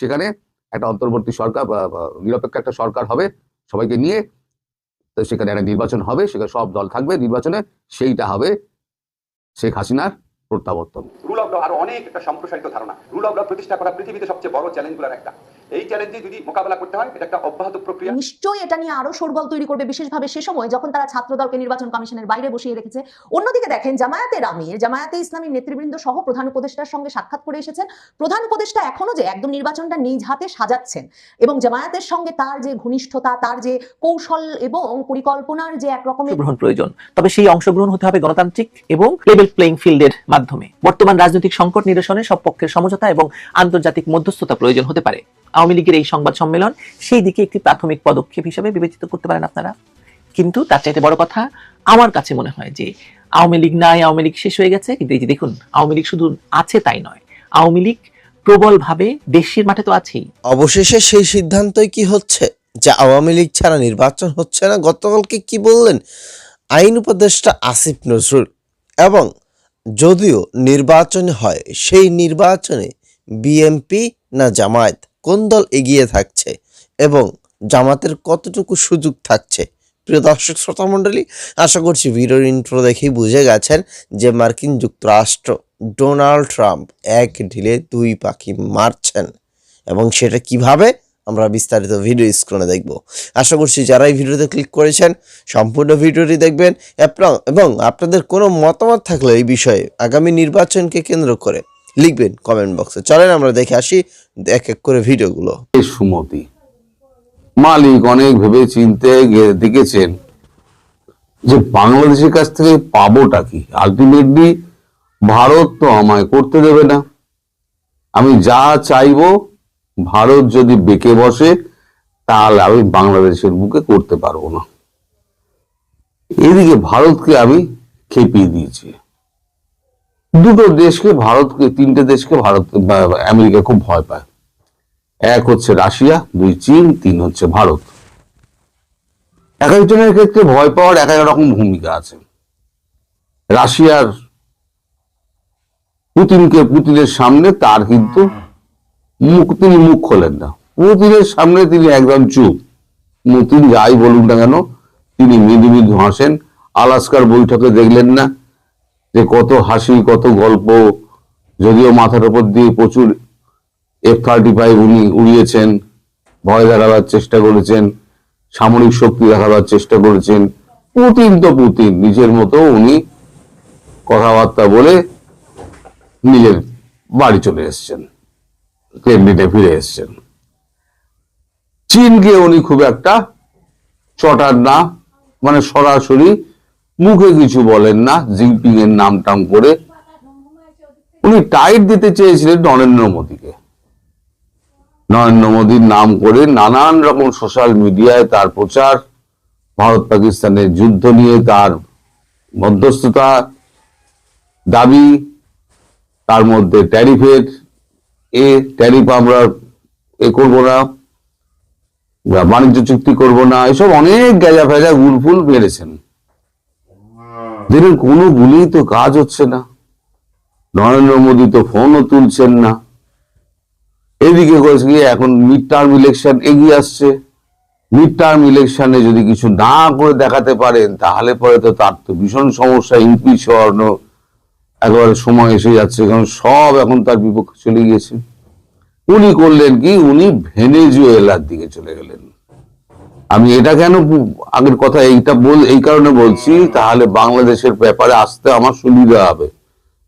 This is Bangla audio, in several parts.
সেখানে একটা অন্তর্বর্তী সরকার নিরপেক্ষ একটা সরকার হবে সবাইকে নিয়ে, তো সেখানে একটা নির্বাচন হবে, সেখানে সব দল থাকবে নির্বাচনে, সেইটা হবে শেখ হাসিনার প্রত্যাবর্তন। রুল অফ ল আরও অনেক একটা সম্প্রসারিত ধারণা। রুল অফ ল প্রতিষ্ঠা করা পৃথিবীতে সবচেয়ে বড় চ্যালেঞ্জগুলোর একটা। এই চ্যালেঞ্জে যদি মোকাবেলা করতে হয় এটা একটা অব্যাহত প্রক্রিয়া। নিশ্চয়ই এটা নিয়ে আরও তৈরি করবে বিশেষভাবে সে সময় যখন তারা ছাত্র দলকে নির্বাচন কমিশনের বাইরে বসিয়ে রেখেছে। অন্যদিকে দেখেন জামায়াতের আমির জামায়াতে ইসলামীর নেতৃবৃন্দ সহ প্রধান উপদেষ্টার সঙ্গে সাক্ষাৎ করে এসেছেন। প্রধান উপদেষ্টা এখনও যে একদম নির্বাচনটা নিজ হাতে সাজাচ্ছেন এবং জামায়াতের সঙ্গে তার যে ঘনিষ্ঠতা তার যে কৌশল এবং পরিকল্পনার যে এক রকমের অংশগ্রহণ প্রয়োজন তবে সেই অংশগ্রহণ হতে হবে গণতান্ত্রিক এবং লেভেল প্লেইং ফিল্ডের মাধ্যমে। বর্তমান রাজনৈতিক সংকট নিরসনে সব পক্ষের সমঝোতা এবং আন্তর্জাতিক মধ্যস্থতা প্রয়োজন হতে পারে। আওয়ামী লীগের এই সংবাদ সম্মেলন, সেই দিকে একটি প্রাথমিক পদক্ষেপ হিসেবে বিবেচিত করতে পারেন আপনারা। কিন্তু তার চাইতে বড় কথা আমার কাছে মনে হয় যে, আওয়ামী লীগ নাই, আওয়ামী লীগ শেষ হয়ে গেছে। কিন্তু এই যে দেখুন, আওয়ামী লীগ শুধু আছে তাই নয়, আওয়ামী লীগ প্রবলভাবে দেশের মাঠে তো আছেই। অবশেষে সেই সিদ্ধান্তই কি হচ্ছে? যে আওয়ামী লীগ ছাড়া নির্বাচন হচ্ছে না? গতকালকে কি বললেন? আইন উপদেষ্টা আসিফ নজরুল। এবং যদিও নির্বাচন হয়, সেই নির্বাচনে বিএমপি না জামায়াত কোন দল এগিয়ে থাকছে এবং জামাতের কতটুকু সুযোগ থাকছে? প্রিয় দর্শক, শ্রোতা মণ্ডলী, আশা করছি ভিডিওর ইন্ট্রো দেখেই বুঝে গেছেন যে মার্কিন যুক্তরাষ্ট্র ডোনাল্ড ট্রাম্প এক ঢিলে দুই পাখি মারছেন এবং সেটা কীভাবে আমরা বিস্তারিত ভিডিও স্ক্রিনে দেখব। আশা করছি যারা এই ভিডিওতে ক্লিক করেছেন, সম্পূর্ণ ভিডিওটি দেখবেন এবং আপনাদের কোনো মতামত থাকলে এই বিষয়ে আগামী নির্বাচনকে কেন্দ্র করে লিখবেন কমেন্ট বক্সে চলেন আমরা দেখে আসি এক এক করে ভিডিওগুলো সুমতি। মালিক অনেক ভেবে চিনতে দেখেছেন যে বাংলাদেশের কাছ থেকে পাবোটা কি? আলটিমেটলি ভারত তো আমায় করতে দেবে না। আমি যা চাইব, ভারত যদি বেঁকে বসে, তাহলে আমি বাংলাদেশের বুকে করতে পারব না। এদিকে ভারতকে আমি খেপিয়ে দিয়েছি। দুটো দেশকে ভারতকে, তিনটে দেশকে ভারত আমেরিকা খুব ভয় পায়। এক হচ্ছে রাশিয়া, দুই চীন, তিন হচ্ছে ভারত। এক একজনের ক্ষেত্রে ভয় পাওয়ার এক এক রকম ভূমিকা আছে। রাশিয়ার পুতিনকে পুতিনের সামনে, তার কিন্তু মুখ, তিনি মুখ খোলেন না। পুতিনের সামনে তিনি একদম চুপ। পুতিন যাই বলুন না কেন, তিনি মৃদু মৃদু হাসেন। আলাস্কার বৈঠকে দেখলেন না যে কত হাসি কত গল্প, যদিও মাথার উপর দিয়ে প্রচুর এফ থার্টি ফাইভ উনি উড়িয়েছেন, ভয় দেখাবার চেষ্টা করেছেন, সামরিক শক্তি দেখাবার চেষ্টা করেছেন। পুতিন তো পুতিন, নিজের মতো উনি কথাবার্তা বলে নিজের বাড়ি চলে এসছেন ক্রেমলিনে ফিরে এসছেন। চীনকে উনি খুব একটা চটার না মানে সরাসরি মুখে কিছু বলেন না, জিনপিং এর নাম টাম করে। উনি টাইট দিতে চেয়েছিলেন নরেন্দ্র মোদীকে। নরেন্দ্র মোদীর নাম করে নানান রকম সোশ্যাল মিডিয়ায় তার প্রচার, ভারত পাকিস্তানের যুদ্ধ নিয়ে তার মধ্যস্থতা, দাবি, তার মধ্যে ট্যারিফের এ ট্যারিফ আমরা এ করব না বাণিজ্য চুক্তি করব না, এসব অনেক গেজা ফেজা গুলফুল মেরেছেন। দিনের কোনো গুলিই তো কাজ হচ্ছে না। নরেন্দ্র মোদী তো ফোনও তুলছেন না। এদিকে করেছে কি, এখন মিড টার্ম ইলেকশন এগিয়ে আসছে। মিড টার্ম ইলেকশনে যদি কিছু না করে দেখাতে পারেন, তাহলে পরে তো তার তো ভীষণ সমস্যা ইমপিচ হওয়ানো একেবারে সময় এসে যাচ্ছে, কারণ সব এখন তার বিপক্ষে চলে গিয়েছে। উনি করলেন কি, উনি ভেনেজুয়েলার দিকে চলে গেলেন। আমি এটা কেন আগের কথা এইটা বল, এই কারণে বলছি, তাহলে বাংলাদেশের ব্যাপারে আসতে আমার সুবিধা হবে।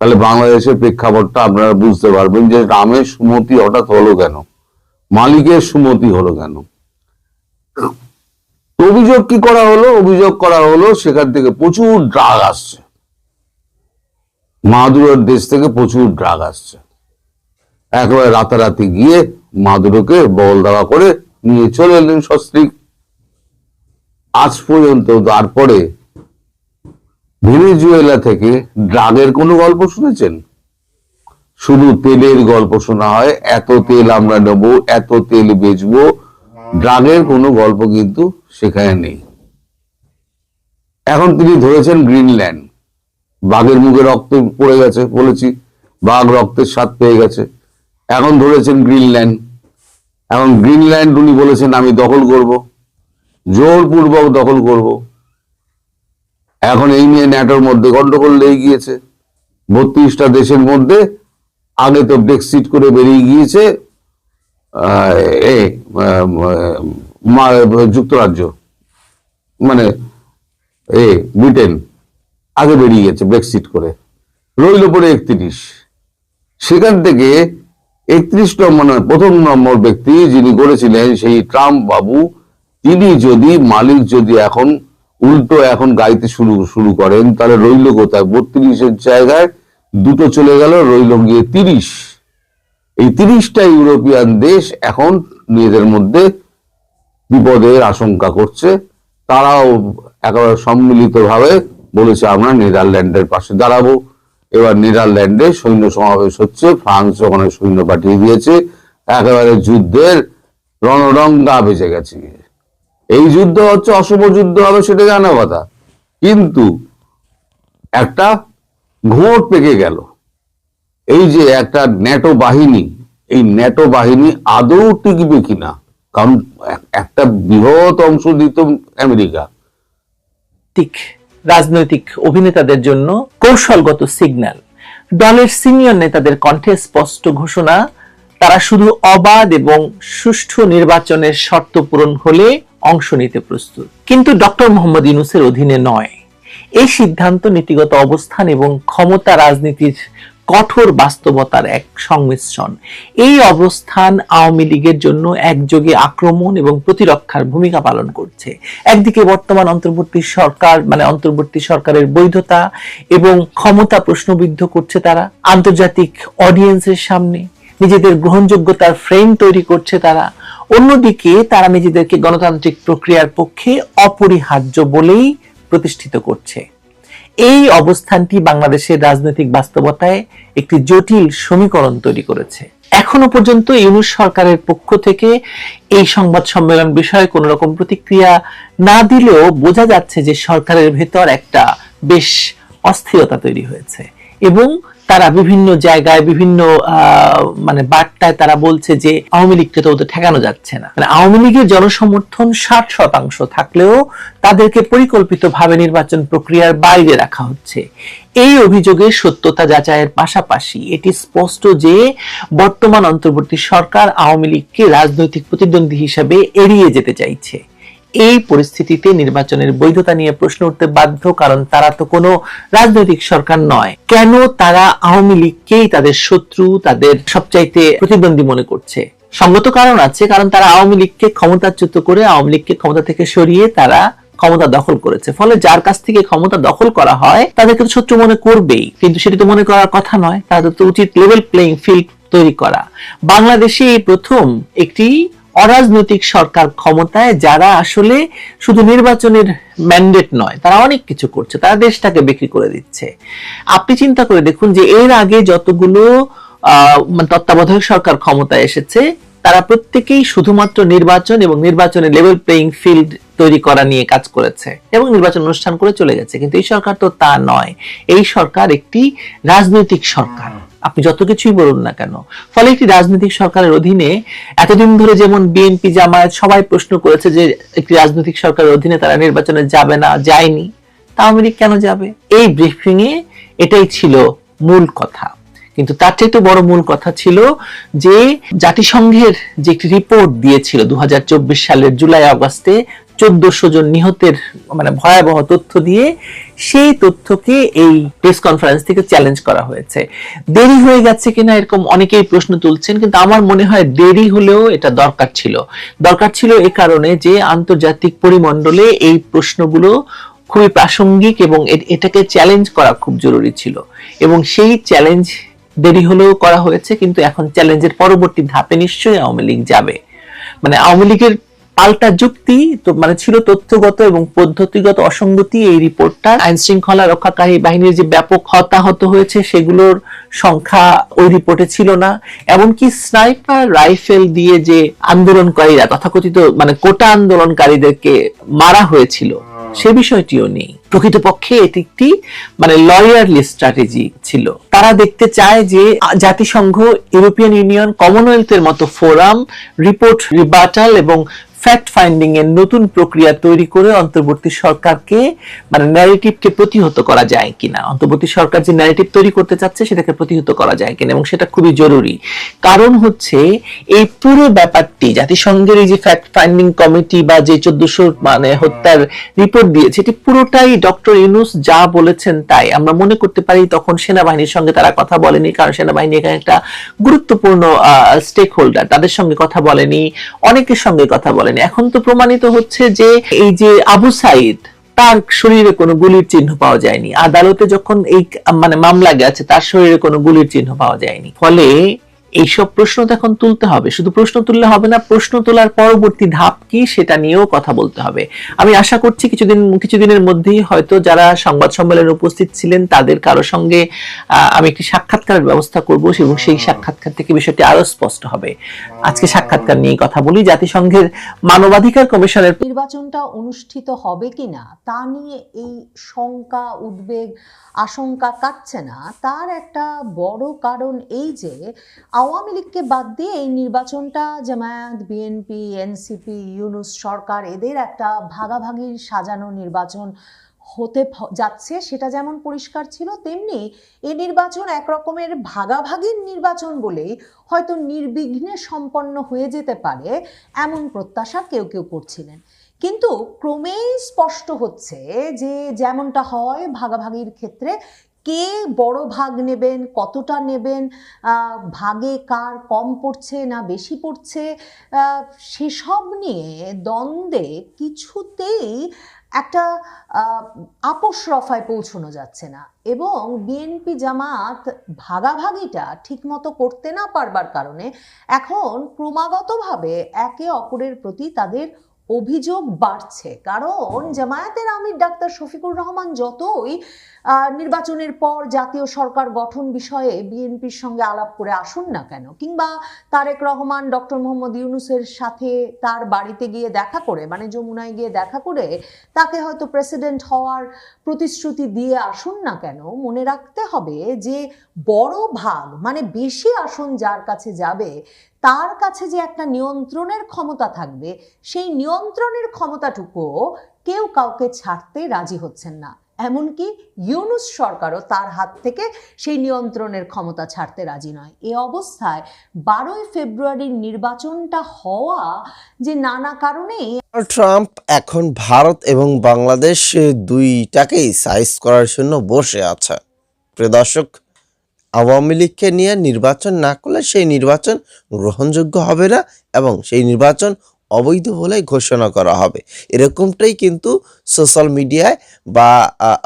তাহলে বাংলাদেশের প্রেক্ষাপটটা আপনারা বুঝতে পারবেন যে রামের সুমতি হঠাৎ হলো কেন? মালিকের সুমতি হলো কেন? অভিযোগ কি করা হলো? অভিযোগ করা হলো সেখান থেকে প্রচুর ড্রাগ আসছে। মাদুরের দেশ থেকে প্রচুর ড্রাগ আসছে। একেবারে রাতারাতি গিয়ে মাদুরকে বল দেওয়া করে নিয়ে চলে এলেন সস্ত্রীক। আজ পর্যন্ত, তারপরে ভেনেজুয়েলা থেকে ড্রাগের কোনো গল্প শুনেছেন? শুধু তেলের গল্প শোনা হয়, এত তেল আমরা নেব, এত তেল বেচবো, ড্রাগের কোনো গল্প কিন্তু সেখানে নেই। এখন তিনি ধরেছেন গ্রিনল্যান্ড। বাঘের মুখে রক্ত পড়ে গেছে, বলেছি, বাঘ রক্তের স্বাদ পেয়ে গেছে। এখন ধরেছেন গ্রিনল্যান্ড। এখন গ্রিনল্যান্ড উনি বলেছেন, আমি দখল করব। জোরপূর্বক দখল করব। এখন এই নিয়ে ন্যাটোর মধ্যে গন্ডগোল লেগে গিয়েছে। বত্রিশটা দেশের মধ্যে আগে তো ব্রেক্সিট করে বেরিয়ে গিয়েছে যুক্তরাজ্য মানে এ, ব্রিটেন আগে বেরিয়ে গেছে ব্রেক্সিট করে। রইল পরে একত্রিশ। সেখান থেকে একত্রিশ নম্বর প্রথম নম্বর ব্যক্তি যিনি করেছিলেন সেই ট্রাম্প বাবু তিনি যদি, মালিক যদি এখন উল্টো এখন গাইতে শুরু শুরু করেন, তাহলে রইল কোথায়? বত্রিশের জায়গায় দুটো চলে গেল, রইল গিয়ে তিরিশ। এই তিরিশটা ইউরোপিয়ান দেশ এখন নিজেদের মধ্যে বিপদের আশঙ্কা করছে। তারাও একেবারে সম্মিলিতভাবে বলেছে, আমরা নেদারল্যান্ডের পাশে দাঁড়াবো। এবার নেদারল্যান্ডে সৈন্য সমাবেশ হচ্ছে, ফ্রান্স ওখানে সৈন্য পাঠিয়ে দিয়েছে। একেবারে যুদ্ধের রণরঙ্গা বেঁচে গেছে। এই যুদ্ধ হচ্ছে অশুভ যুদ্ধ হবে সেটা জানা কথা। কিন্তু একটা ঘোট পেকে গেল। এই যে একটা ন্যাটো বাহিনী, এই ন্যাটো বাহিনী আদৌ টিকবে কিনা? কারণ একটা বৃহৎ অংশ দিত আমেরিকা। ঠিক রাজনৈতিক অভিনেতাদের জন্য কৌশলগত সিগন্যাল দলের সিনিয়র নেতাদের কণ্ঠে স্পষ্ট ঘোষণা তারা শুধু অবাধ এবং সুষ্ঠু নির্বাচনের শর্ত পূরণ হলে অংশ নিতে প্রস্তুত। কিন্তু ডক্টর মোহাম্মদ ইউনুসের অধীনে নয়। এই সিদ্ধান্ত নীতিগত অবস্থান এবং ক্ষমতা রাজনীতির কঠোর বাস্তবতার এক সংমিশ্রণ। এই অবস্থান আওয়ামী লীগের জন্য একযোগে আক্রমণ এবং প্রতিরক্ষার ভূমিকা পালন করছে। একদিকে বর্তমান অন্তর্বর্তী সরকার মানে অন্তর্বর্তী সরকারের বৈধতা এবং ক্ষমতা প্রশ্নবিদ্ধ করছে তারা। আন্তর্জাতিক অডিয়েন্সের সামনে নিজেদের গ্রহণযোগ্যতার ফ্রেম তৈরি করছে তারা। অন্যদিকে তারা নিজেদেরকে গণতান্ত্রিক প্রক্রিয়ার পক্ষে অপরিহার্য বলেই প্রতিষ্ঠিত করছে। এই অবস্থানটি বাংলাদেশের রাজনৈতিক বাস্তবতায় একটি জটিল সমীকরণ তৈরি করেছে। এখনও পর্যন্ত ইউনুস সরকারের পক্ষ থেকে এই সংবাদ সম্মেলন বিষয়ে কোন রকম প্রতিক্রিয়া না দিলেও বোঝা যাচ্ছে যে সরকারের ভেতর একটা বেশ অস্থিরতা তৈরি হয়েছে। এবং তারা বিভিন্ন জায়গায় বিভিন্ন মানে বার্তায় তারা বলছে যে আওয়ামী লীগকে তো ওদের ঠেকানো যাচ্ছে না। মানে আওয়ামী লীগের জনসমর্থন ষাট শতাংশ থাকলেও তাদেরকে পরিকল্পিতভাবে নির্বাচন প্রক্রিয়ার বাইরে রাখা হচ্ছে। এই অভিযোগের সত্যতা যাচাইয়ের পাশাপাশি এটি স্পষ্ট যে বর্তমান অন্তর্বর্তী সরকার আওয়ামী লীগকে রাজনৈতিক প্রতিদ্বন্দ্বী হিসেবে এড়িয়ে যেতে চাইছে। এই পরিস্থিতিতে নির্বাচনের বৈধতা নিয়ে প্রশ্ন উঠতে বাধ্য, কারণ তারা তো কোনো রাজনৈতিক সরকার নয়। কেন তারা আওয়ামী লীগকেই তাদের শত্রু, তাদের সবচাইতে প্রতিদ্বন্দ্বী মনে করছে? সঙ্গত কারণ আছে, কারণ তারা আওয়ামী লীগকে ক্ষমতাচ্যুত করে, আওয়ামী লীগকে ক্ষমতা থেকে সরিয়ে তারা ক্ষমতা দখল করেছে। ফলে যার কাছ থেকে ক্ষমতা দখল করা হয়, তাদেরকে তো শত্রু মনে করবেই। কিন্তু সেটি তো মনে করার কথা নয় তাদের তো উচিত লেভেল প্লেইং ফিল্ড তৈরি করা। বাংলাদেশে প্রথম একটি অরাজনৈতিক সরকার ক্ষমতায় যারা আসলে শুধু নির্বাচনের ম্যান্ডেট নয়, তারা অনেক কিছু করছে, তারা দেশটাকে বিক্রি করে দিচ্ছে। আপনি চিন্তা করে দেখুন যে এর আগে যতগুলো মানে তত্ত্বাবধায়ক সরকার ক্ষমতায় এসেছে, তারা প্রত্যেকেই শুধুমাত্র নির্বাচন এবং নির্বাচনের লেভেল প্লেইং ফিল্ড তৈরি করা নিয়ে কাজ করেছে এবং নির্বাচন অনুষ্ঠান করে চলে গেছে। কিন্তু এই সরকার তো তা নয়। এই সরকার একটি রাজনৈতিক সরকার। আপনি যত কিছুই বলুন না কেন। ফলে একটি রাজনৈতিক সরকারের অধীনে এতদিন ধরে যেমন বিএনপি জামায়াত সবাই প্রশ্ন করেছে যে একটি রাজনৈতিক সরকারের অধীনে তারা নির্বাচনে যাবে না, যায়নি। তা কেন যাবে? এই ব্রিফিং এ এটাই ছিল মূল কথা। কিন্তু তার চাইতে বড় মূল কথা ছিল যে জাতিসংঘের যে একটি রিপোর্ট দিয়েছিল দু হাজার চব্বিশ সালের জুলাই আগস্টে চোদ্দশো জন নিহতের মানে ভয়াবহ তথ্য দিয়ে সেই তথ্যকে এই প্রেস কনফারেন্স থেকে চ্যালেঞ্জ করা হয়েছে। দেরি হয়ে গেছে কিনা এরকম অনেকেই প্রশ্ন তুলছেন, কিন্তু আমার মনে হয় দেরি হলেও এটা দরকার ছিল। দরকার ছিল এ কারণে যে আন্তর্জাতিক পরিমণ্ডলে এই প্রশ্নগুলো খুবই প্রাসঙ্গিক এবং এটাকে চ্যালেঞ্জ করা খুব জরুরি ছিল। এবং সেই চ্যালেঞ্জ দেরি হলেও করা হয়েছে, কিন্তু এখন চ্যালেঞ্জের পরবর্তী ধাপে নিশ্চয়ই আওয়ামী লীগ যাবে। মানে আওয়ামী লীগের পাল্টা যুক্তি, তো মানে ছিল তথ্যগত এবং পদ্ধতিগত অসঙ্গতি এই রিপোর্টটা। আইন শৃঙ্খলা রক্ষাকারী বাহিনীর যে ব্যাপক হতাহত হয়েছে, সেগুলোর সংখ্যা ওই রিপোর্টে ছিল না। এমনকি স্নাইপার রাইফেল দিয়ে যে আন্দোলনকারীরা, তথাকথিত মানে কোটা আন্দোলনকারীদেরকে মারা হয়েছিল, সে বিষয়টিও নেই। প্রকৃতপক্ষে এটি একটি মানে লয়ারলি স্ট্র্যাটেজি ছিল। তারা দেখতে চায় যে, জাতিসংঘ, ইউরোপিয়ান ইউনিয়ন, কমনওয়েলথের মতো ফোরাম, রিপোর্ট রিবাটাল এবং ফ্যাক্ট ফাইন্ডিং এর নতুন প্রক্রিয়া তৈরি করে অন্তর্বর্তী সরকারকে মানে ন্যারেটিভকে প্রতিহত করা যায় কিনা? অন্তর্বর্তী সরকার যে ন্যারেটিভ তৈরি করতে চাচ্ছে, সেটাকে প্রতিহত করা যায় কিনা? এবং সেটা খুবই জরুরি। কারণ হচ্ছে, এই পুরো ব্যাপারটি, জাতিসংঘের এই যে ফ্যাক্ট ফাইন্ডিং কমিটি বা যে চোদ্দশো মানে হত্যার রিপোর্ট দিয়েছে, এটি পুরোটাই ডক্টর ইউনুস যা বলেছেন তাই। আমরা মনে করতে পারি তখন সেনাবাহিনীর সঙ্গে তারা কথা বলেনি, কারণ সেনাবাহিনী এখানে একটা গুরুত্বপূর্ণ স্টেক হোল্ডার তাদের সঙ্গে কথা বলেনি, অনেকের সঙ্গে কথা বলেনি। এখন তো প্রমাণিত হচ্ছে যে এই যে আবু সাইদ, তার শরীরে কোনো গুলির চিহ্ন পাওয়া যায়নি। আদালতে যখন এই মানে মামলা গেছে, তার শরীরে কোনো গুলির চিহ্ন পাওয়া যায়নি। ফলে এইসব প্রশ্ন তো এখন তুলতে হবে। শুধু প্রশ্ন তুললে হবে না, প্রশ্ন তোলার পরবর্তী ধাপ কি সেটা নিয়েও কথা বলতে হবে। আমি আশা করছি কিছুদিন, কিছুদিনের মধ্যেই হয়তো যারা সংবাদ সম্মেলনে উপস্থিত ছিলেন, তাদের কারও সঙ্গে আমি একটি সাক্ষাৎকারের ব্যবস্থা করব এবং সেই সাক্ষাৎকার থেকে বিষয়টি আরও স্পষ্ট হবে। আজকে সাক্ষাৎকার নিয়ে কথা বলি। জাতিসংঘের মানবাধিকার কমিশনের নির্বাচনটা অনুষ্ঠিত হবে কিনা, তা নিয়ে এই শঙ্কা, উদ্বেগ, আশঙ্কা কাটছে না। তার একটা বড় কারণ এই যে আওয়ামী লীগকে বাদ দিয়ে এই নির্বাচনটা জামায়াত, বিএনপি, এনসিপি, ইউনুস সরকার, এদের একটা ভাগাভাগির সাজানো নির্বাচন হতে যাচ্ছে। সেটা যেমন পরিষ্কার ছিল, তেমনি এই নির্বাচন এক রকমের ভাগাভাগির নির্বাচন বলেই হয়তো নির্বিঘ্নে সম্পন্ন হয়ে যেতে পারে এমন প্রত্যাশা কেউ কেউ করছিলেন। কিন্তু ক্রমেই স্পষ্ট হচ্ছে যে যেমনটা হয়, ভাগাভাগির ক্ষেত্রে কে বড় ভাগ নেবেন, কতটা নেবেন ভাগে কার কম পড়ছে না বেশি পড়ছে সেসব নিয়ে দ্বন্দ্বে কিছুতেই একটা আপোষ রফায় পৌঁছানো যাচ্ছে না এবং বিএনপি জামাত ভাগাভাগিটা ঠিকমতো করতে না পারবার কারণে এখন ক্রমাগতভাবে একে অপরের প্রতি তাদের অভিযোগ বাড়ছে। কারণ জামায়াতের আমির ডাক্তার শফিকুর রহমান যতই নির্বাচনের পর জাতীয় সরকার গঠন বিষয়ে বিএনপির সঙ্গে আলাপ করে আসুন না কেন? কিংবা তারেক রহমান, ডক্টর মোহাম্মদ ইউনুসের সাথে তার বাড়িতে গিয়ে দেখা করে মানে যমুনায় গিয়ে দেখা করে, তাকে হয়তো প্রেসিডেন্ট হওয়ার প্রতিশ্রুতি দিয়ে আসুন না কেন? মনে রাখতে হবে যে বড় ভাগ মানে বেশি আসন যার কাছে যাবে, তার কাছে যে একটা নিয়ন্ত্রণের ক্ষমতা থাকবে, সেই নিয়ন্ত্রণের ক্ষমতাটুকুও কেউ কাউকে ছাড়তে রাজি হচ্ছেন না। এমনকি ইউনুস সরকারও তার হাত থেকে সেই নিয়ন্ত্রণের ক্ষমতা ছাড়তে রাজি নয়। এ অবস্থায় বারোই ফেব্রুয়ারির নির্বাচনটা হওয়া যে নানা কারণে ট্রাম্প এখন ভারত এবং বাংলাদেশ দুইটাকেই সাইজ করার জন্য বসে আছে। প্রিয় দর্শক, আওয়ামী লীগকে নিয়ে নির্বাচন না করলে সেই নির্বাচন গ্রহণযোগ্য হবে না এবং সেই নির্বাচন অবৈধ বলে ঘোষণা করা হবে। এরকমটাই কিন্তু সোশ্যাল মিডিয়ায় বা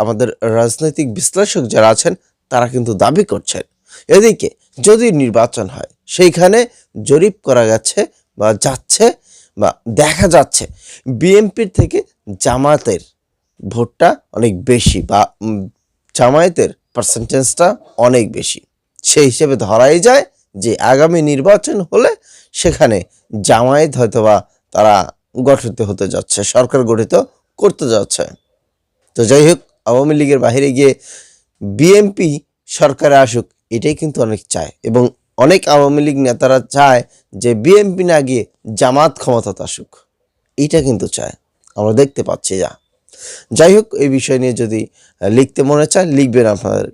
আমাদের রাজনৈতিক বিশ্লেষক যারা আছেন, তারা কিন্তু দাবি করছেন। এদিকে যদি নির্বাচন হয়, সেইখানে জরিপ করা গেছে বা যাচ্ছে বা দেখা যাচ্ছে, বিএনপির থেকে জামায়াতের ভোটটা অনেক বেশি বা জামায়াতের পার্সেন্টেজটা অনেক বেশি। সেই হিসেবে ধরাই যায় যে আগামী নির্বাচন হলে সেখানে জামায়াত হয়তোবা তারা গঠিত হতে যাচ্ছে, সরকার গঠিত করতে যাচ্ছে। তো যাই হোক, আওয়ামী লীগের বাইরে গিয়ে বিএনপি সরকারে আসুক, এটাই কিন্তু অনেক চায় এবং অনেক আওয়ামী লীগ নেতারা চায় যে বিএনপি না গিয়ে জামাত ক্ষমতাতে আসুক, এটা কিন্তু চায়। আমরা দেখতে পাচ্ছি যা। যাই হোক, এই বিষয় নিয়ে যদি লিখতে মনে চায়, লিখবেন আপনাদের